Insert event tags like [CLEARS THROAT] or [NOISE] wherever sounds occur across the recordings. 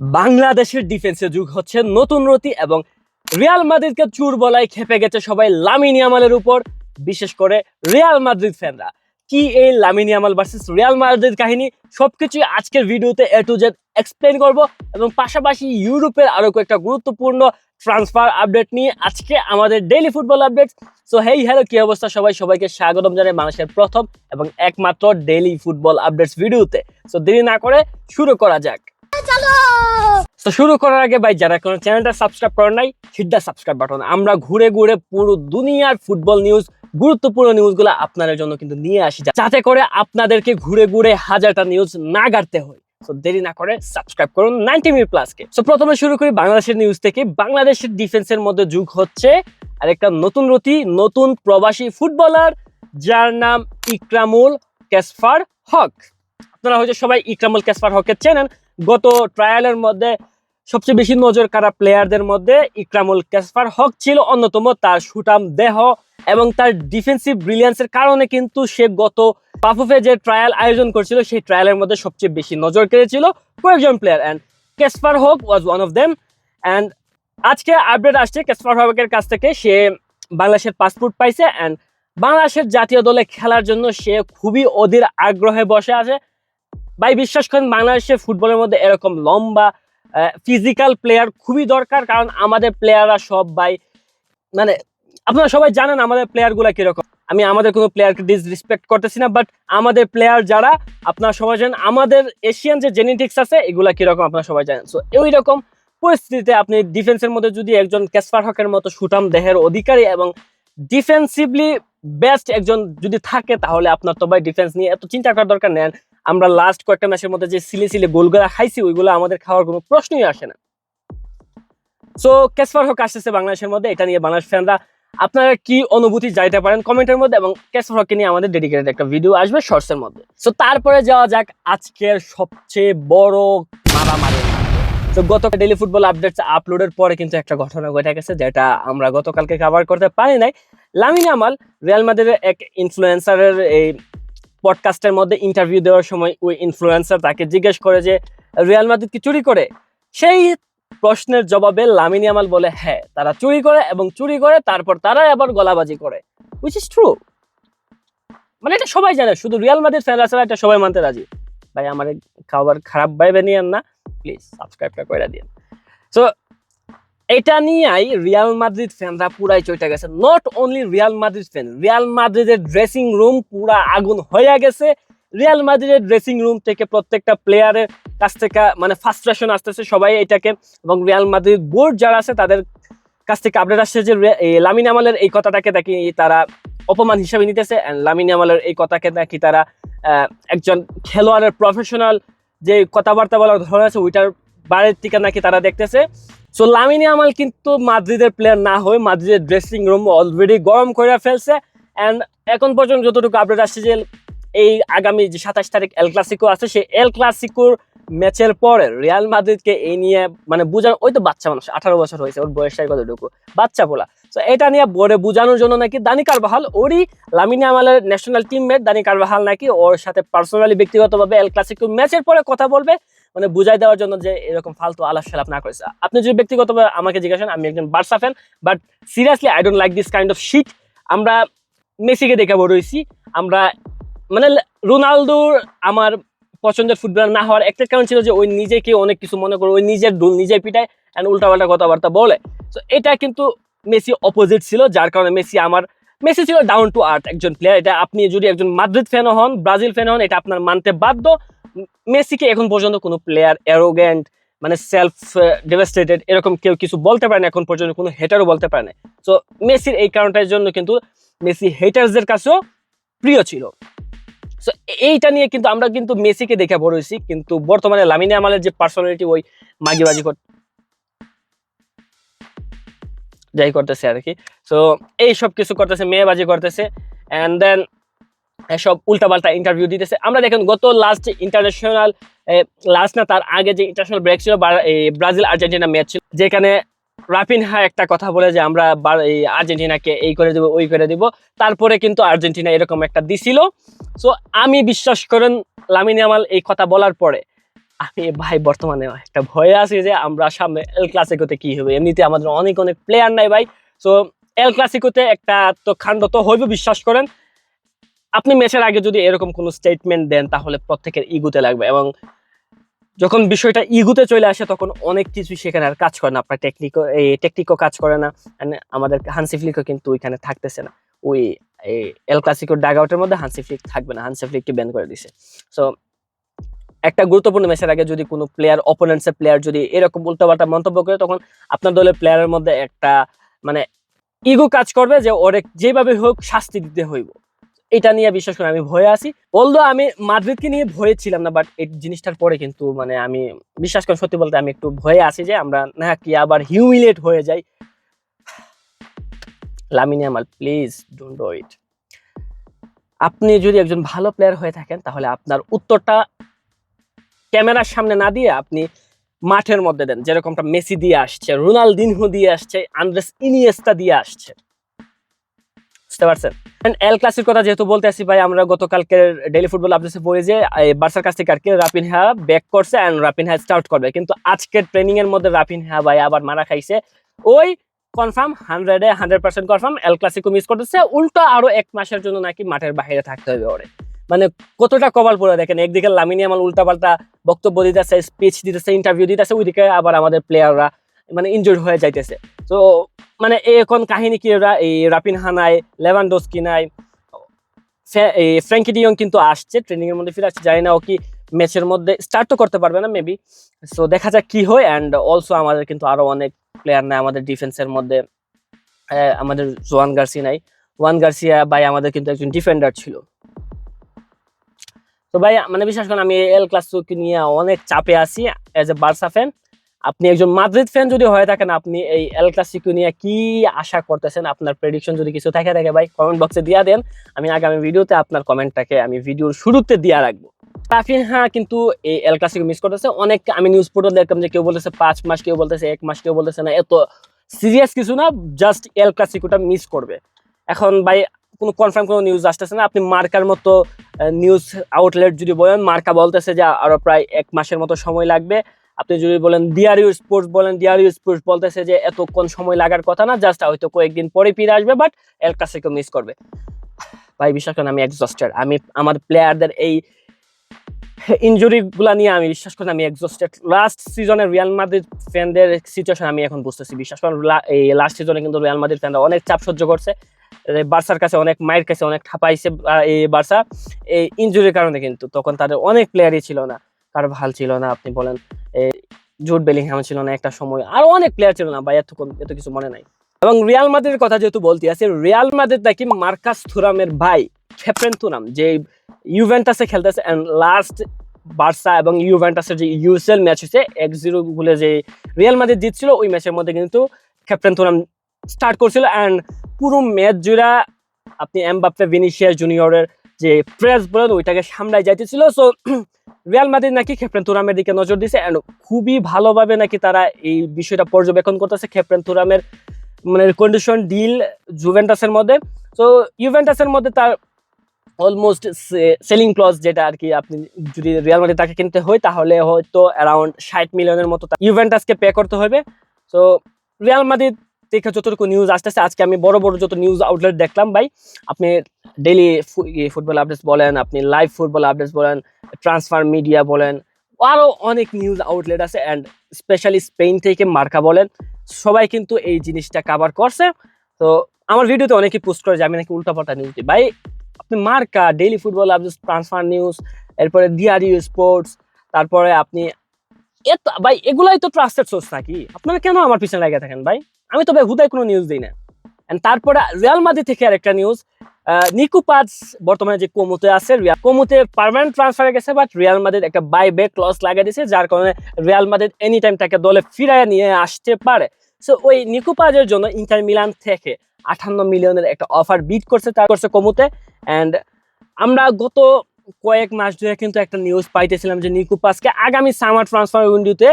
বাংলাদেশের ডিফেন্সের যুগ হচ্ছে নতুন রতি এবং রিয়াল মাদ্রিদকে চুর বলায় খেপে গেছে সবাই লামিনি আমালের উপর, বিশেষ করে রিয়াল মাদ্রিদ ফ্যানরা কি এই Lamine Yamal versus Real Madrid কাহিনী সবকিছুই আজকের ভিডিওতে এ টু জেড এক্সপ্লেন করব এবং পাশাপাশি ইউরোপের আরও কয়েকটা গুরুত্বপূর্ণ ট্রান্সফার আপডেট নিয়ে আজকে আমাদের daily football update so hey hello কি অবস্থা সবাই? সবাইকে স্বাগতম জানাই মানুষের প্রথম এবং একমাত্র ডেইলি ফুটবল আপডেটস ভিডিওতে সো দেরি না করে শুরু করা যাক। তো শুরু করার আগে ভাই, যারা কোনো চ্যানেলটা সাবস্ক্রাইব করেন নাই দ্য সাবস্ক্রাইব বাটন আমরা ঘুরে ঘুরে পুরো দুনিয়ার ফুটবল নিউজ গুরুত্বপূর্ণ নিউজগুলো আপনাদের জন্য কিন্তু নিয়ে আসি। যাতে করে আপনাদেরকে ঘুরে ঘুরে হাজারটা নিউজ না গাড়তে হয়। তো দেরি না করে সাবস্ক্রাইব করুন নাইনটি মিনিট প্লাসকে তো প্রথমে শুরু করি বাংলাদেশের নিউজ থেকে। বাংলাদেশের ডিফেন্সের মধ্যে যুগ হচ্ছে আর একটা নতুন রতি, নতুন প্রবাসী ফুটবলার যার নাম ইকরামুল কেসফার হক। আপনারা হয়তো সবাই ইকরামুল কেসফার হককে চেনেন। গত ট্রায়ালের মধ্যে সবচেয়ে বেশি নজর কাড়া প্লেয়ারদের মধ্যে ইকরামুল কেসফার হক ছিল অন্যতম। তার সুটাম দেহ এবং তার ডিফেন্সিভ ব্রিলিয়ান্সের কারণে কিন্তু সে গত পাফুফে যে ট্রায়াল আয়োজন করছিল, সেই ট্রায়ালের মধ্যে সবচেয়ে বেশি নজর কেড়েছিল কয়েকজন প্লেয়ার অ্যান্ড কেসফার হক was one of them and আজকে আপডেট আসছে কেসফার হকের কাছ থেকে। সে বাংলাদেশের পাসপোর্ট পাইছে অ্যান্ড বাংলাদেশের জাতীয় দলে খেলার জন্য সে খুবই অধীর আগ্রহে বসে আছে। ভাই, বিশ্বাস করেন, বাংলাদেশের ফুটবলের মধ্যে এরকম লম্বা ফিজিক্যাল প্লেয়ার খুবই দরকার, কারণ আমাদের প্লেয়াররা সব, ভাই মানে আপনারা সবাই জানেন আমাদের প্লেয়ারগুলো কীরকম। আমি আমাদের কোনো প্লেয়ারকে ডিসরেসপেক্ট করতেছি না বাট আমাদের প্লেয়ার যারা, আপনারা সবাই জানেন, আমাদের এশিয়ান যে জেনেটিক্স আছে, এগুলা কীরকম আপনারা সবাই জানেন। সো ওই রকম পরিস্থিতিতে আপনি ডিফেন্সের মধ্যে যদি একজন ক্যাসপার হকের মতো সুটাম দেহের অধিকারী এবং ডিফেন্সিভলি বেস্ট একজন যদি থাকে, তাহলে আপনার তো ভাই ডিফেন্স নিয়ে এত চিন্তা করার দরকার নেন আমরা লাস্ট কয়েকটা ম্যাচের মধ্যে যে সিলি সিলি গোলগুলা খাইছি, ওইগুলো আমাদের খাওয়ার কোনো প্রশ্নই আসে না। সো ক্যাসপার হক আসতেছে বাংলাদেশের মধ্যে, এটা নিয়ে বাংলাদেশ ফ্যানরা আপনারা কি অনুভূতি যাইতে পারেন কমেন্টের মধ্যে এবং ক্যাসপার হককে নিয়ে আমাদের ডেডিকেটেড একটা ভিডিও আসবে শর্টসের মধ্যে। সো তারপরে যাওয়া যাক আজকের সবচেয়ে বড় মারামারি। তো গত ডেলি ফুটবল আপডেটস আপলোডের পরে কিন্তু একটা ঘটনা ঘটে গেছে, যেটা আমরা গতকালকে কভার করতে পারি নাই। লামিন আমাল রিয়াল মাদ্রিদের এক ইনফ্লুয়েন্সারের এই পডকাস্টের মধ্যে ইন্টারভিউ দেওয়ার সময় ওই ইনফ্লুয়েন্সার তাকে জিজ্ঞেস করে যে, রিয়াল মাদ্রিদ কি চুরি করে? সেই প্রশ্নের জবাবে লামিনী আমাল বলে হ্যাঁ তারা চুরি করে এবং চুরি করে, তারপর তারাই আবার গলাবাজি করে। উইচ ইজ ট্রু মানে এটা সবাই জানে, শুধু রিয়াল মাদ্রিদ ফ্যানরা ছাড়া এটা সবাই মানতে রাজি। ভাই, আমার খাবার খারাপ ভাইবে নিয়েন না প্লিজ সাবস্ক্রাইবটা করে দিন সো এটা নিয়েই রিয়াল মাদ্রিদ ফ্যানরা পুরাই চইটা গেছে। Not only Real Madrid fan Real মাদ্রিদের ড্রেসিং রুম পুরা আগুন হয়ে গেছে। রিয়াল মাদ্রিদের ড্রেসিং রুম থেকে প্রত্যেকটা প্লেয়ারের কাছ থেকে মানে ফার্স্ট্রেশন আসতেছে সবাই এটাকে। এবং রিয়াল মাদ্রিদ বোর্ড যারা আছে, তাদের কাছ থেকে আপডেট আসছে যে লামিন আমালের এই কথাটাকে নাকি তারা অপমান হিসাবে নিতেছে। And লামিন আমালের এই কথাকে নাকি তারা একজন খেলোয়াড়ের প্রফেশনাল যে কথাবার্তা বলার ধরন আছে, ওইটার বাইরের থেকে নাকি তারা দেখতেছে। সো লামিনী আমাল কিন্তু মাদ্রিদের প্লেয়ার না হয়ে মাদ্রিদের ড্রেসিং রুম অলরেডি গরম করে ফেলছে অ্যান্ড এখন পর্যন্ত যতটুকু আপডেট আসছে যে এই আগামী যে সাতাশ তারিখ এল ক্লাসিকো আছে, সেই এল ক্লাসিকোর ম্যাচের পরে রিয়াল মাদ্রিদকে এই নিয়ে মানে বোঝানো ওই তো বাচ্চা মানুষ, আঠারো বছর হয়েছে, ওর বয়সটাই কতটুকু? বাচ্চা বলা তো এটা নিয়ে বোর্ডে বোঝানোর জন্য নাকি দানি কারবাহাল, ওরই লামিনী আমালের ন্যাশনাল টিমমেট দানি কারবাহাল নাকি ওর সাথে পার্সোনালি ব্যক্তিগতভাবে এল ক্লাসিকো ম্যাচের পরে কথা বলবে মানে বুঝাই দেওয়ার জন্য যে এরকম ফালতু আলাপ সালাপ না করেছে। আপনি যদি ব্যক্তিগতভাবে আমাকে জিজ্ঞাসেন, আমি একজন Barca fan but seriously I don't like this kind of shit আমরা মেসিকে দেখে বড় হয়েছি। আমরা মানে রোনালদোর আমার পছন্দের ফুটবলার না হওয়ার একটা কারণ ছিল যে ওই নিজেকে অনেক কিছু মনে করে, ওই নিজের ডুল নিজে পিটায় অ্যান্ড উল্টাপাল্টা কথাবার্তা বলে। তো এটা কিন্তু মেসি অপোজিট ছিল, যার কারণে মেসি আমার, মেসি ছিল ডাউন টু আর্থ একজন প্লেয়ার এটা আপনি যদি একজন মাদ্রিদ ফ্যানও হন ব্রাজিল ফ্যান হন, এটা আপনার মানতে বাধ্য। মেসিকে এখন পর্যন্ত কোনো প্লেয়ার অ্যারোগ্যান্ট মানে সেলফ ডেভাস্টেটেড এরকম কেউ কিছু বলতে পারে না এখন পর্যন্ত কোনো হেটারও বলতে পারে না তো মেসির এই কারণটার জন্য কিন্তু মেসি হেটার্সদের কাছেও প্রিয় ছিল। সো এইটা নিয়ে কিন্তু আমরা কিন্তু মেসিকে দেখে বড় হয়েছি, কিন্তু বর্তমানে লামিনে আমালের যে পার্সোনালিটি ওই মাগিবাজি যাই করতেছে আর কি। সো এই সব কিছু করতেছে, মেয়েবাজি করতেছে অ্যান্ড দেন এসব উল্টাপাল্টা ইন্টারভিউ দিতেছে। আমরা দেখেন, গত লাস্ট ইন্টারন্যাশনাল লাস্ট না, তার আগে যে ইন্টারন্যাশনাল ব্রেক ছিল ব্রাজিল আর্জেন্টিনা ম্যাচ ছিল, যেখানে রাফিনহা একটা কথা বলে যে, আমরা এই আর্জেন্টিনাকে এই করে দিব, ওই করে দিব। তারপরে কিন্তু আর্জেন্টিনা এরকম একটা দিছিল। সো আমি বিশ্বাস করেন, লামিন আমাল এই কথা বলার পরে আমি ভাই, বর্তমানে একটা ভয়ে আছি যে আমরা সামনে এল ক্লাসিকোতে কি হবে? এমনিতে আমাদের অনেক অনেক প্লেয়ার নাই ভাই। সো এল ক্লাসিকোতে একটা তো কাণ্ড তো হইবে, বিশ্বাস করেন। আপনি ম্যাচের আগে যদি এরকম কোনো স্টেটমেন্ট দেন, তাহলে প্রত্যেকের ইগুতে লাগবে এবং যখন বিষয়টা ইগুতে চলে আসে, তখন অনেক কিছু সেখানে আর কাজ করে না। আপনার টেকনিকও এই টেকনিকও কাজ করে না। আমাদের হানসি ফ্লিকও কিন্তু ওইখানে থাকতেছে না। ওই, এই এল ক্লাসিকোর ডাগ আউটের মধ্যে হানসি ফ্লিক থাকবে না। হানসি ফ্লিককে ব্যান করে দিছে। সো একটা গুরুত্বপূর্ণ ম্যাচের আগে যদি কোনো প্লেয়ার অপোনেন্টসের প্লেয়ার যদি এরকম উল্টোপাল্টা মন্তব্য করে, তখন আপনার দলের প্লেয়ারের মধ্যে একটা মানে ইগো কাজ করবে যে ওরে যেভাবে হোক শাস্তি দিতে হইব। এটা নিয়ে বিশেষ করে আমি ভয়ে আছি। বলতো আমি মাদ্রিদকে নিয়ে ভয়ে ছিলাম না বাট এই জিনিসটার পরে কিন্তু মানে আমি বিশ্বাস করেন সত্যি বলতে আমি একটু ভয়ে আছি যে আমরা না কি আবার হিউমিলেট হয়ে যাই। লামিনে আমার প্লিজ ডোন্ট ডু ইট আপনি যদি একজন ভালো প্লেয়ার হয়ে থাকেন, তাহলে আপনার উত্তরটা ক্যামেরার সামনে না দিয়ে আপনি মাঠের মধ্যে দেন, যেরকমটা মেসি দিয়ে আসছে, রোনালদিনহো দিয়ে আসছে, আন্দ্রেস ইনিয়েস্তা দিয়ে আসছে। বুঝতে পারছেন? এল কথা যেহেতু বলতে আসি ভাই, আমরা গতকালকে ডেলি ফুটবল আপডেটে পড়ি যে বার্সার কাছ থেকে আর কি রাপিনহা ব্যাক করছে এন্ড রাপিনহা স্টার্ট করবে। কিন্তু আজকের ট্রেনিং এর মধ্যে রাপিনহা ভাই আবার মারা খাইছে। ওই কনফার্ম হান্ড্রেডে hundred percent confirm El Clasico miss করতেছে। উল্টো আরও এক মাসের জন্য নাকি মাঠের বাইরে থাকতে হবে ওরে। মানে কতটা কপাল পড়ে, দেখেন, একদিকে লামিনী আমার উল্টাপাল্টা বক্তব্য দিতেছে স্পিচ দিতেছে ইন্টারভিউ দিতেছে, ওইদিকে আবার আমাদের প্লেয়াররা মানে ইনজুর্ড হয়ে যাইতেছে। তো মানে এই এখন কাহিনী কি ওরা? এই রাপিনহা নাই লেভানডোস্কি নাই ফ্র্যাঙ্কি ডিয়ং কিন্তু আসছে ট্রেনিং এর মধ্যে ফিরে আসছে, জানি না ও কি ম্যাচের মধ্যে স্টার্ট তো করতে পারবে না মেবি সো দেখা যাক কি হয় অ্যান্ড অলসো আমাদের কিন্তু আরও অনেক প্লেয়ার নাই আমাদের ডিফেন্সের মধ্যে আমাদের জোয়ান গার্সি নাই। ওয়ান গার্সিয়া ভাই আমাদের কিন্তু একজন ডিফেন্ডার ছিল। তো ভাই মানে বিশেষ করে আমি এল ক্লাসিকো নিয়ে অনেক চাপে আছি এজ এ বার্সা ফ্যান আপনি একজন মাদ্রিদ ফ্যান যদি হয়ে থাকেন, আপনি এই এল ক্লাসিকো নিয়ে কি আশা করতেছেন? আপনার প্রেডিকশন যদি কিছু থাকে থাকে ভাই কমেন্ট বক্সে দিয়া দেন। আমি আগামী ভিডিওতে আপনার কমেন্টটাকে আমি ভিডিওর শুরুতে দিয়া রাখব। রাফিনহা কিন্তু এই এল ক্লাসিকো মিস করতেছে। অনেক আমি নিউজ পোর্টাল দেখলাম যে কেউ বলতেছে পাঁচ মাস, কেউ বলতেছে এক মাস, কেউ বলতেছে না। এত সিরিয়াস কিছু না জাস্ট এল ক্লাসিকোটা মিস করবে। এখন ভাই কোনো কনফার্ম কোনো নিউজ আসতেছে না। আপনি মার্কার মতো নিউজ আউটলেট যদি বলেন, মার্কা বলতেছে যে আরও প্রায় এক মাসের মতো সময় লাগবে। আপনি যদি বলেন ডিআরইউ স্পোর্টস বলেন ডিআরইউ স্পোর্টস বলতেছে যে এতক্ষণ সময় লাগার কথা না জাস্ট হয়তো কয়েকদিন পরে ফিরে আসবে বাট এল ক্লাসিকো মিস করবে। ভাই, বিশ্বাস করেন, আমি এক্সস্টেড আমি, আমার প্লেয়ারদের এই ইনজুরি গুলা নিয়ে আমি বিশ্বাস করেন আমি এক্সস্টেড লাস্ট সিজনে রিয়াল মাদ্রিদ ফ্যানদের সিচুয়েশন আমি এখন বুঝতেছি, বিশ্বাস করেন। এই লাস্ট সিজনে কিন্তু রিয়াল মাদ্রিদ ফ্যানরা অনেক চাপ সহ্য করছে। বার্সার কাছে অনেক মায়ের কাছে অনেক ঠাপাইছে এই বার্সা, এই ইনজুরির কারণে কিন্তু। তখন তাদের অনেক প্লেয়ারই ছিল না। কার ভালো ছিল না, আপনি বলেন। জুট বেলিংহাম ছিল না একটা সময়। আরও অনেক প্লেয়ার ছিল না, ভাই, এত এত কিছু মনে নাই। এবং রিয়াল মাদ্রিদের কথা যেহেতু বলতে আছে, রিয়াল মাদ্রিদ নাকি মার্কাস থুরামের ভাই খেপেন থুরাম, যে ইউভেন্টাসে খেলতেছে। এন্ড লাস্ট বার্সা এবং ইউভেন্টাসের যে ইউএসএল ম্যাচ হয়েছে এক জিরো বলে যে রিয়াল মাদ্রিদ জিতছিল, ওই ম্যাচের মধ্যে কিন্তু ক্যাপ্টেন থুরাম স্টার্ট করছিল। অ্যান্ড পুরো ম্যাচ জুড়া আপনি এমবাপ্পে, ভিনিসিয়াস জুনিয়রের যে প্রেস বলেন ওইটাকে সামলায় যাইতেছিল। সো [CLEARS THROAT] রিয়াল মাদ্রিদ নাকি ক্যাপ্টেন তুরামের দিকে নজর দিছে অ্যান্ড খুবই ভালোভাবে নাকি তারা এই বিষয়টা পর্যবেক্ষণ করতেছে ক্যাপ্টেন তুরামের মানে কন্ডিশন ডিল জুভেন্টাসের মধ্যে। তো ইউভেন্টাসের মধ্যে তার অলমোস্ট সেলিং ক্লজ যেটা আর কি আপনি যদি রিয়াল মাদ্রিদ তাকে কিনতে হয়, তাহলে হয়তো অ্যারাউন্ড ষাট মিলিয়নের মতো ইউভেন্টাসকে পে করতে হবে। তো রিয়াল মাদ্রিদ থেকে যতটুকু নিউজ আসতেছে, আজকে আমি বড় বড় যত নিউজ আউটলেট দেখলাম, ভাই, আপনি ডেইলি ফুটবল আপডেটস বলেন, আপনি লাইভ ফুটবল আপডেটস বলেন ট্রান্সফার মিডিয়া বলেন আরও অনেক নিউজ আউটলেট আছে অ্যান্ড স্পেশালি স্পেন থেকে মার্কা বলেন, সবাই কিন্তু এই জিনিসটা কাভার করছে। তো আমার ভিডিওতে অনেকেই পোস্ট করে যে, আমি নাকি উল্টাপাল্টা নিউজ দিই। ভাই, আপনি Marca daily football updates transfer news এরপরে ডিআরইউ স্পোর্টস তারপরে আপনি এত, ভাই, এগুলাই তো ট্রাস্টেড সোর্স নাকি? আপনারা কেন আমার পিছনে লাগিয়ে থাকেন, ভাই? আমি তো ভাই হুদায় কোনো নিউজ দিই না। তারপরে রিয়াল মাদি থেকে আরেকটা নিউজ নিকু পাজ বর্তমানে যে কোমোতে আছে কোমোতে পার্মানেন্ট ট্রান্সফারে গেছে বাট রিয়াল মাদ্রিদ একটা বাই ব্যাক ক্লস লাগিয়ে দিয়েছে যার কারণে রিয়াল মাদ্রিদ এনি টাইম তাকে দলে ফিরায় নিয়ে আসতে পারে। সো ওই নিকু পাজের জন্য ইন্টার মিলান থেকে আঠান্ন মিলিয়নের একটা অফার বিট করছে, তার করছে কোমোতে। অ্যান্ড আমরা গত কয়েক মাস ধরে কিন্তু একটা নিউজ পাইতেছিলাম যে নিকু পাসকে আগামী সামার ট্রান্সফার উইন্ডোতে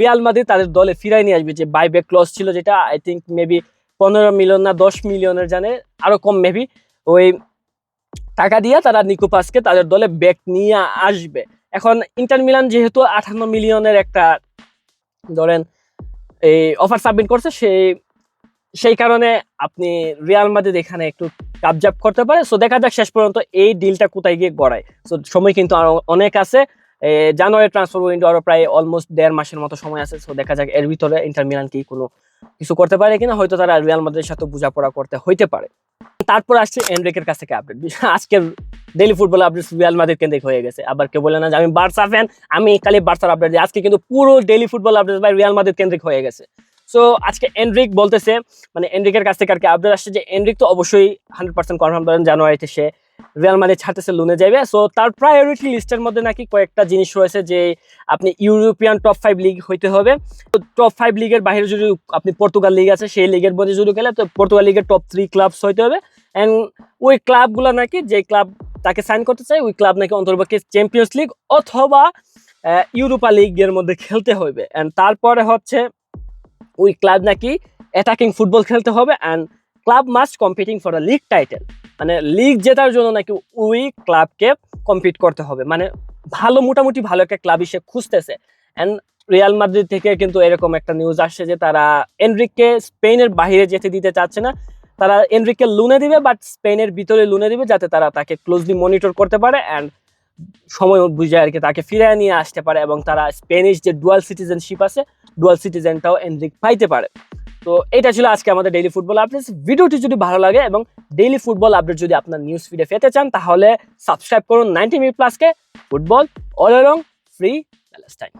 রিয়াল মাদ্রিদ তাদের দলে ফিরাই নিয়ে আসবে, যে বাইব্যাক ক্লস ছিল যেটা আই থিঙ্ক মেবি পনেরো মিলিয়ন না দশ মিলিয়নের জানে, আরও কম মেবি ওই টাকা দিয়ে তারা নিকোপাসকে তাদের দলে ব্যাক নিয়ে আসবে। এখন ইন্টার মিলান যেহেতু আঠান্ন মিলিয়নের একটা, ধরেন এই অফার সাবমিট করছে সেই সেই কারণে আপনি রিয়াল মাদ্রিদ এখানে একটু কাবজাব করতে পারে। সো দেখা যাক শেষ পর্যন্ত এই ডিলটা কোথায় গিয়ে গড়ায়। সো সময় কিন্তু আরও অনেক আছে। জানুয়ারি ট্রান্সফার উইন্ডো আরও প্রায় অলমোস্ট দেড় মাসের মতো সময় আছে সো দেখা যাক এর ভিতরে ইন্টার মিলান কি কোনো কিছু করতে পারে কিনা, হয়তো তারা রিয়াল মাদ্রিদের সাথে বোঝাপড়া করতে হইতে পারে। তারপর আসছে এনরিকের কাছ থেকে আপডেট আজকের daily football update Real Madrid কেন্দ্রিক হয়ে গেছে। আবার কেউ বলে না যে আমি বার্সা ফ্যান আমি খালি বার্সার আপডেট দিই। আজকে কিন্তু পুরো daily football update by Real Madrid কেন্দ্রিক হয়ে গেছে। সো আজকে এনরিক বলতেছে মানে এনরিকের কাছ থেকে আর কি আপডেট আসছে যে এনরিক তো অবশ্যই হান্ড্রেড পার্সেন্ট কনফার্ম করেন, জানুয়ারিতে সে রিয়াল মাদ্রিদ ছাড়তেছে, লুনে যাবে সো তার প্রায়োরিটি লিস্টের মধ্যে নাকি কয়েকটা জিনিস রয়েছে যে আপনি ইউরোপিয়ান টপ ফাইভ লিগ হইতে হবে। তো টপ ফাইভ লিগের বাইরে যদি আপনি পর্তুগাল লিগ আছে, সেই লিগের মধ্যে যদি খেলে, তো পর্তুগাল লিগের টপ থ্রি ক্লাবস হইতে হবে। অ্যান্ড ওই ক্লাবগুলো নাকি, যে ক্লাব তাকে সাইন করতে চায়, ওই ক্লাব নাকি অন্তর্ভুক্ত চ্যাম্পিয়ন্স লিগ অথবা ইউরোপা লিগের মধ্যে খেলতে হবে অ্যান্ড তারপরে হচ্ছে, ওই ক্লাব নাকি অ্যাটাকিং ফুটবল খেলতে হবে। And club must competing for the league title মানে লিগ জেতার জন্য নাকি ওই ক্লাবকে কম্পিট করতে হবে। মানে ভালো, মোটামুটি ভালো একটা ক্লাব হিসেবে খুঁজতেছে। অ্যান্ড রিয়াল মাদ্রিদ থেকে কিন্তু এরকম একটা নিউজ আসছে যে তারা এনরিককে স্পেনের বাইরে যেতে দিতে চাচ্ছে না। তারা এনরিককে লুনে দিবে বাট স্পেনের ভিতরে লুনে দিবে যাতে তারা তাকে ক্লোজলি মনিটর করতে পারে অ্যান্ড সময় বুঝে আর কি তাকে ফিরিয়ে নিয়ে আসতে পারে এবং তারা স্পেনিশ যে ডুয়াল সিটিজেনশিপ আছে ডুয়াল সিটিজেনটাও এনরিক পাইতে পারে। তো এটা ছিল আজকে আমাদের ডেইলি ফুটবল আপডেট ভিডিওটি যদি ভালো লাগে এবং ডেইলি ফুটবল আপডেট যদি আপনার নিউজ ফিডে পেতে চান, তাহলে সাবস্ক্রাইব করুন। Ninety minute প্লাসকে football all along free Palestine